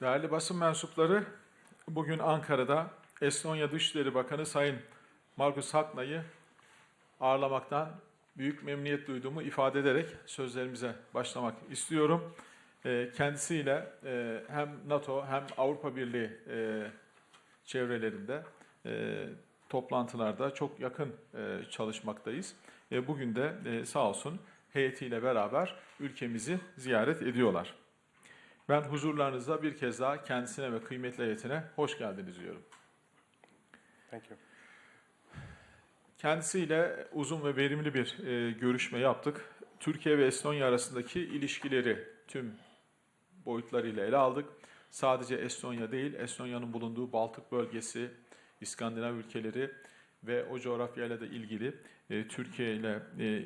Değerli basın mensupları, bugün Ankara'da Estonya Dışişleri Bakanı Sayın Margus Hakna'yı ağırlamaktan büyük memnuniyet duyduğumu ifade ederek sözlerimize başlamak istiyorum. Ee, Kendisiyle e, hem NATO hem Avrupa Birliği e, çevrelerinde e, toplantılarda çok yakın çalışmaktayız. Bugün de sağ olsun heyetiyle beraber ülkemizi ziyaret ediyorlar. Ben huzurlarınızda bir kez daha kendisine ve kıymetli heyetine hoş geldiniz diyorum. Thank you. Kendisiyle uzun ve verimli bir e, görüşme yaptık. Türkiye ve Estonya arasındaki ilişkileri tüm boyutlarıyla ele aldık. Sadece Estonya değil, Estonya'nın bulunduğu Baltık bölgesi, İskandinav ülkeleri ve o coğrafyayla da ilgili e, Türkiye ile e,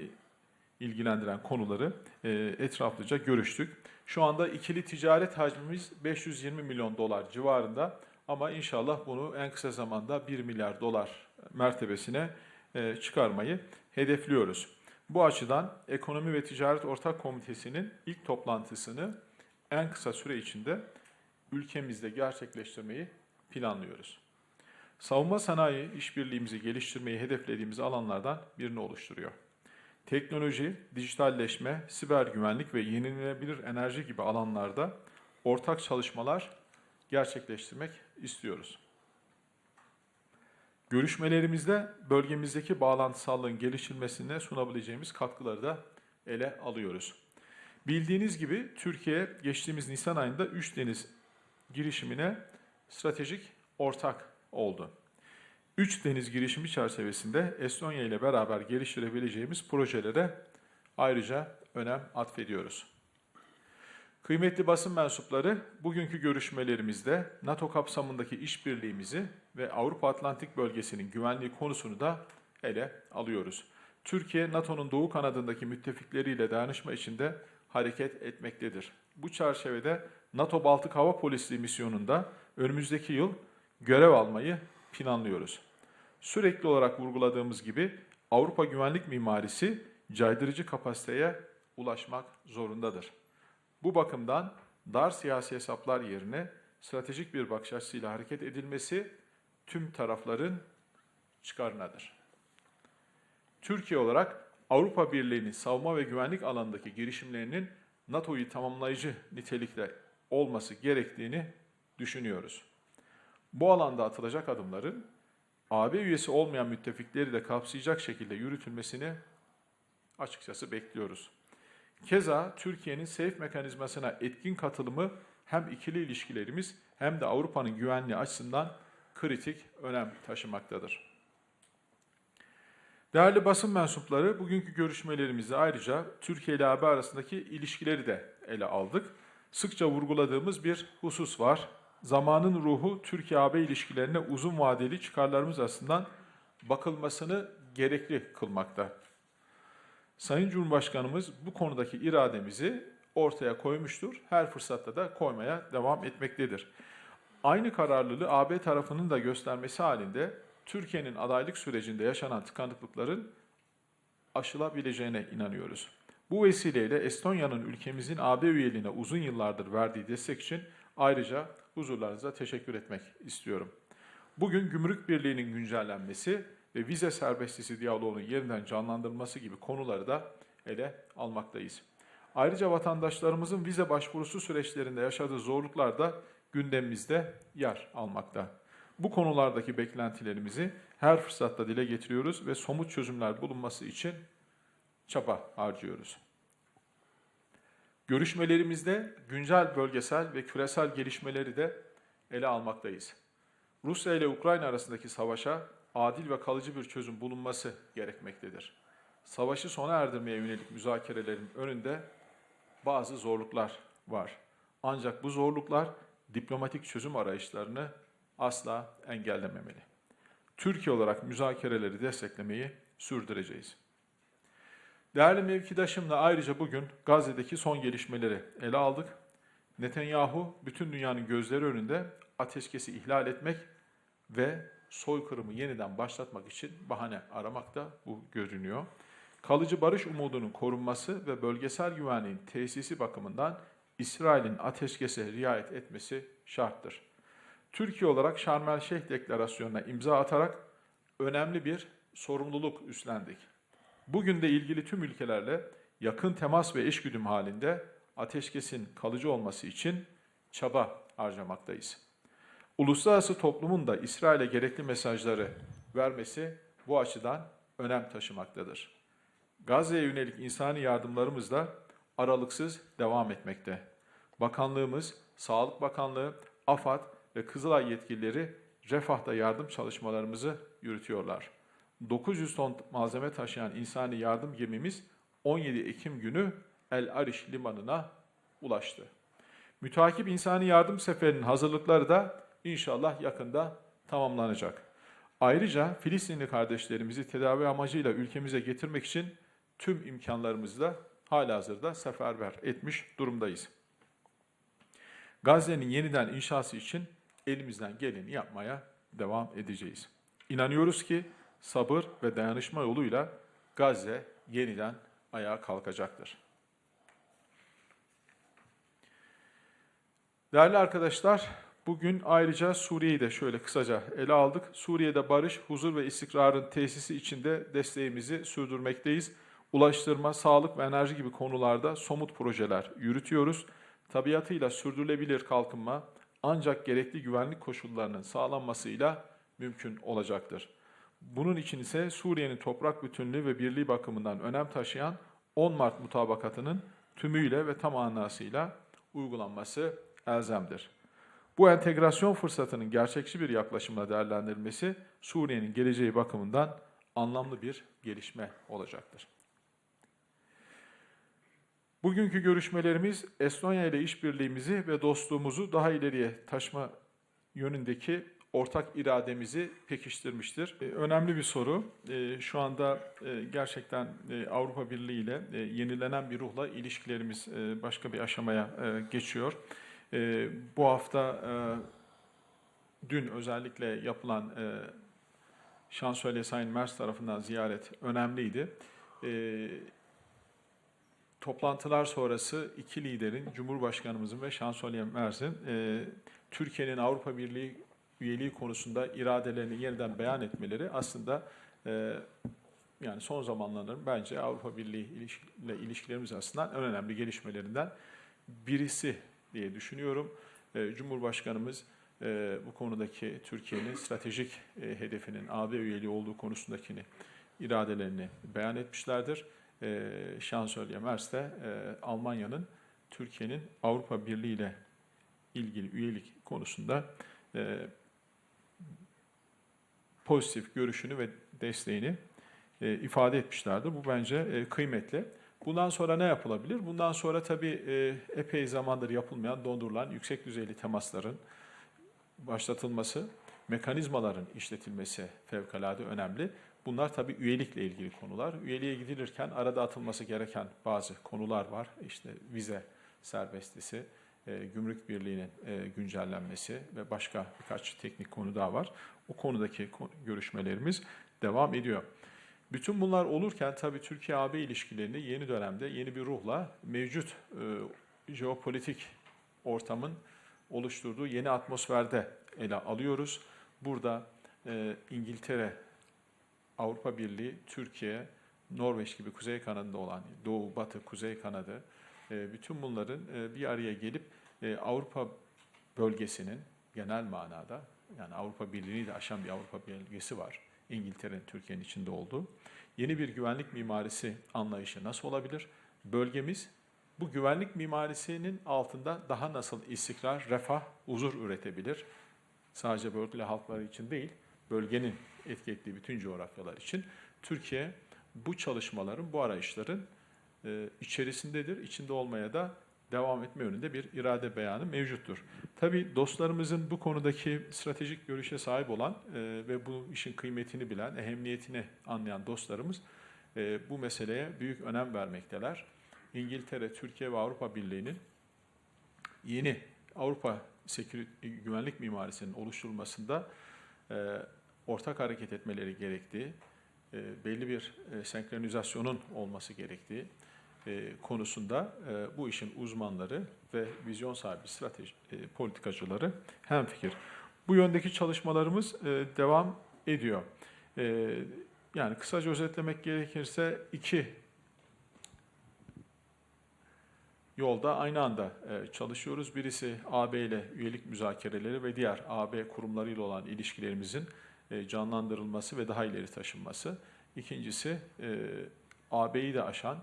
ilgilendiren konuları e, etraflıca görüştük. Şu anda ikili ticaret hacmimiz 520 milyon dolar civarında ama inşallah bunu en kısa zamanda 1 milyar dolar mertebesine e, çıkarmayı hedefliyoruz. Bu açıdan Ekonomi ve Ticaret Ortak Komitesi'nin ilk toplantısını en kısa süre içinde ülkemizde gerçekleştirmeyi planlıyoruz. Savunma sanayi işbirliğimizi geliştirmeyi hedeflediğimiz alanlardan birini oluşturuyor. Teknoloji, dijitalleşme, siber güvenlik ve yenilenebilir enerji gibi alanlarda ortak çalışmalar gerçekleştirmek istiyoruz. Görüşmelerimizde bölgemizdeki bağlantısallığın geliştirilmesine sunabileceğimiz katkıları da ele alıyoruz. Bildiğiniz gibi Türkiye geçtiğimiz Nisan ayında Üç Deniz girişimine stratejik ortak oldu. Üç Deniz girişimi çerçevesinde Estonya ile beraber geliştirebileceğimiz projelere ayrıca önem atfediyoruz. Kıymetli basın mensupları, bugünkü görüşmelerimizde NATO kapsamındaki işbirliğimizi ve Avrupa Atlantik bölgesinin güvenliği konusunu da ele alıyoruz. Türkiye, NATO'nun doğu kanadındaki müttefikleriyle dayanışma içinde hareket etmektedir. Bu çerçevede NATO Baltık Hava Polisliği misyonunda önümüzdeki yıl görev almayı planlıyoruz. Sürekli olarak vurguladığımız gibi Avrupa güvenlik mimarisi caydırıcı kapasiteye ulaşmak zorundadır. Bu bakımdan dar siyasi hesaplar yerine stratejik bir bakış açısıyla hareket edilmesi tüm tarafların çıkarınadır. Türkiye olarak Avrupa Birliği'nin savunma ve güvenlik alanındaki girişimlerinin NATO'yu tamamlayıcı nitelikte olması gerektiğini düşünüyoruz. Bu alanda atılacak adımların AB üyesi olmayan müttefikleri de kapsayacak şekilde yürütülmesini açıkçası bekliyoruz. Keza Türkiye'nin SAFE mekanizmasına etkin katılımı hem ikili ilişkilerimiz hem de Avrupa'nın güvenliği açısından kritik önem taşımaktadır. Değerli basın mensupları, bugünkü görüşmelerimizde ayrıca Türkiye ile AB arasındaki ilişkileri de ele aldık. Sıkça vurguladığımız bir husus var. Zamanın ruhu Türkiye-AB ilişkilerine uzun vadeli çıkarlarımız açısından bakılmasını gerekli kılmakta. Sayın Cumhurbaşkanımız bu konudaki irademizi ortaya koymuştur. Her fırsatta da koymaya devam etmektedir. Aynı kararlılığı AB tarafının da göstermesi halinde Türkiye'nin adaylık sürecinde yaşanan tıkanıklıkların aşılabileceğine inanıyoruz. Bu vesileyle Estonya'nın ülkemizin AB üyeliğine uzun yıllardır verdiği destek için ayrıca huzurlarınıza teşekkür etmek istiyorum. Bugün Gümrük Birliği'nin güncellenmesi ve vize serbestisi diyaloğunun yeniden canlandırılması gibi konuları da ele almaktayız. Ayrıca vatandaşlarımızın vize başvurusu süreçlerinde yaşadığı zorluklar da gündemimizde yer almakta. Bu konulardaki beklentilerimizi her fırsatta dile getiriyoruz ve somut çözümler bulunması için çaba harcıyoruz. Görüşmelerimizde güncel bölgesel ve küresel gelişmeleri de ele almaktayız. Rusya ile Ukrayna arasındaki savaşa adil ve kalıcı bir çözüm bulunması gerekmektedir. Savaşı sona erdirmeye yönelik müzakerelerin önünde bazı zorluklar var. Ancak bu zorluklar diplomatik çözüm arayışlarını asla engellememeli. Türkiye olarak müzakereleri desteklemeyi sürdüreceğiz. Değerli mevkidaşımla ayrıca bugün Gazze'deki son gelişmeleri ele aldık. Netanyahu bütün dünyanın gözleri önünde ateşkesi ihlal etmek ve soykırımı yeniden başlatmak için bahane aramakta bu görünüyor. Kalıcı barış umudunun korunması ve bölgesel güvenliğin tesisi bakımından İsrail'in ateşkese riayet etmesi şarttır. Türkiye olarak Şarm el Şeyh Deklarasyonu'na imza atarak önemli bir sorumluluk üstlendik. Bugün de ilgili tüm ülkelerle yakın temas ve eşgüdüm halinde ateşkesin kalıcı olması için çaba harcamaktayız. Uluslararası toplumun da İsrail'e gerekli mesajları vermesi bu açıdan önem taşımaktadır. Gazze'ye yönelik insani yardımlarımız da aralıksız devam etmekte. Bakanlığımız, Sağlık Bakanlığı, AFAD ve Kızılay yetkilileri Refah'ta yardım çalışmalarımızı yürütüyorlar. 900 ton malzeme taşıyan insani yardım gemimiz 17 Ekim günü El Ariş limanına ulaştı. Mütakip insani yardım seferinin hazırlıkları da inşallah yakında tamamlanacak. Ayrıca Filistinli kardeşlerimizi tedavi amacıyla ülkemize getirmek için tüm imkanlarımızı da halihazırda seferber etmiş durumdayız. Gazze'nin yeniden inşası için elimizden geleni yapmaya devam edeceğiz. İnanıyoruz ki sabır ve dayanışma yoluyla Gazze yeniden ayağa kalkacaktır. Değerli arkadaşlar, bugün ayrıca Suriye'yi de şöyle kısaca ele aldık. Suriye'de barış, huzur ve istikrarın tesisi içinde desteğimizi sürdürmekteyiz. Ulaştırma, sağlık ve enerji gibi konularda somut projeler yürütüyoruz. Tabiatıyla sürdürülebilir kalkınma ancak gerekli güvenlik koşullarının sağlanmasıyla mümkün olacaktır. Bunun için ise Suriye'nin toprak bütünlüğü ve birliği bakımından önem taşıyan 10 Mart mutabakatının tümüyle ve tam manasıyla uygulanması elzemdir. Bu entegrasyon fırsatının gerçekçi bir yaklaşımla değerlendirilmesi Suriye'nin geleceği bakımından anlamlı bir gelişme olacaktır. Bugünkü görüşmelerimiz Estonya ile işbirliğimizi ve dostluğumuzu daha ileriye taşıma yönündeki ortak irademizi pekiştirmiştir. E, Önemli bir soru. E, Şu anda e, gerçekten Avrupa Birliği ile yenilenen bir ruhla ilişkilerimiz başka bir aşamaya geçiyor. Bu hafta dün özellikle yapılan Şansölye Sayın Mers tarafından ziyaret önemliydi. Toplantılar sonrası iki liderin, Cumhurbaşkanımızın ve Şansölye Mers'in Türkiye'nin Avrupa Birliği üyeliği konusunda iradelerini yeniden beyan etmeleri aslında e, yani son zamanların bence Avrupa Birliği ile ilişkilerimiz açısından en önemli gelişmelerinden birisi diye düşünüyorum. E, Cumhurbaşkanımız e, bu konudaki Türkiye'nin stratejik e, hedefinin AB üyeliği olduğu konusundakini iradelerini beyan etmişlerdir. E, Şansölye Merz de e, Almanya'nın Türkiye'nin Avrupa Birliği ile ilgili üyelik konusunda e, pozitif görüşünü ve desteğini e, ifade etmişlerdir. Bu bence e, kıymetli. Bundan sonra ne yapılabilir? Bundan sonra tabii e, epey zamandır yapılmayan, dondurulan yüksek düzeyli temasların başlatılması, mekanizmaların işletilmesi fevkalade önemli. Bunlar tabii üyelikle ilgili konular. Üyeliğe gidilirken arada atılması gereken bazı konular var. İşte vize serbestisi, e, gümrük birliğinin e, güncellenmesi ve başka birkaç teknik konu daha var. O konudaki ko- görüşmelerimiz devam ediyor. Bütün bunlar olurken tabii Türkiye-AB ilişkilerini yeni dönemde yeni bir ruhla mevcut e, jeopolitik ortamın oluşturduğu yeni atmosferde ele alıyoruz. Burada e, İngiltere, Avrupa Birliği, Türkiye, Norveç gibi kuzey kanadında olan Doğu, Batı, Kuzey kanadı bütün bunların bir araya gelip e, Avrupa bölgesinin genel manada yani Avrupa Birliği'ni de aşan bir Avrupa bölgesi var. İngiltere'nin Türkiye'nin içinde olduğu. Yeni bir güvenlik mimarisi anlayışı nasıl olabilir? Bölgemiz bu güvenlik mimarisinin altında daha nasıl istikrar, refah, huzur üretebilir? Sadece bölge halkları için değil, bölgenin etki ettiği bütün coğrafyalar için Türkiye bu çalışmaların, bu arayışların e, içerisindedir. İçinde olmaya da devam etme yönünde bir irade beyanı mevcuttur. Tabii dostlarımızın bu konudaki stratejik görüşe sahip olan e, ve bu işin kıymetini bilen, ehemmiyetini anlayan dostlarımız e, bu meseleye büyük önem vermekteler. İngiltere, Türkiye ve Avrupa Birliği'nin yeni Avrupa güvenlik mimarisinin oluşturulmasında e, ortak hareket etmeleri gerektiği, e, belli bir e, senkronizasyonun olması gerektiği, e, konusunda e, bu işin uzmanları ve vizyon sahibi strateji e, politikacıları hemfikir. Bu yöndeki çalışmalarımız e, devam ediyor. Yani kısaca özetlemek gerekirse iki yolda aynı anda çalışıyoruz. Birisi AB ile üyelik müzakereleri ve diğer AB kurumlarıyla olan ilişkilerimizin canlandırılması ve daha ileri taşınması. İkincisi AB'yi de aşan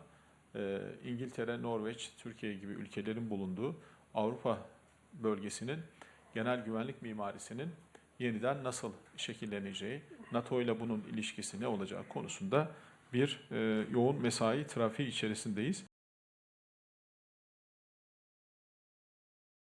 İngiltere, Norveç, Türkiye gibi ülkelerin bulunduğu Avrupa bölgesinin genel güvenlik mimarisinin yeniden nasıl şekilleneceği, NATO ile bunun ilişkisi ne olacağı konusunda bir e, yoğun mesai trafiği içerisindeyiz.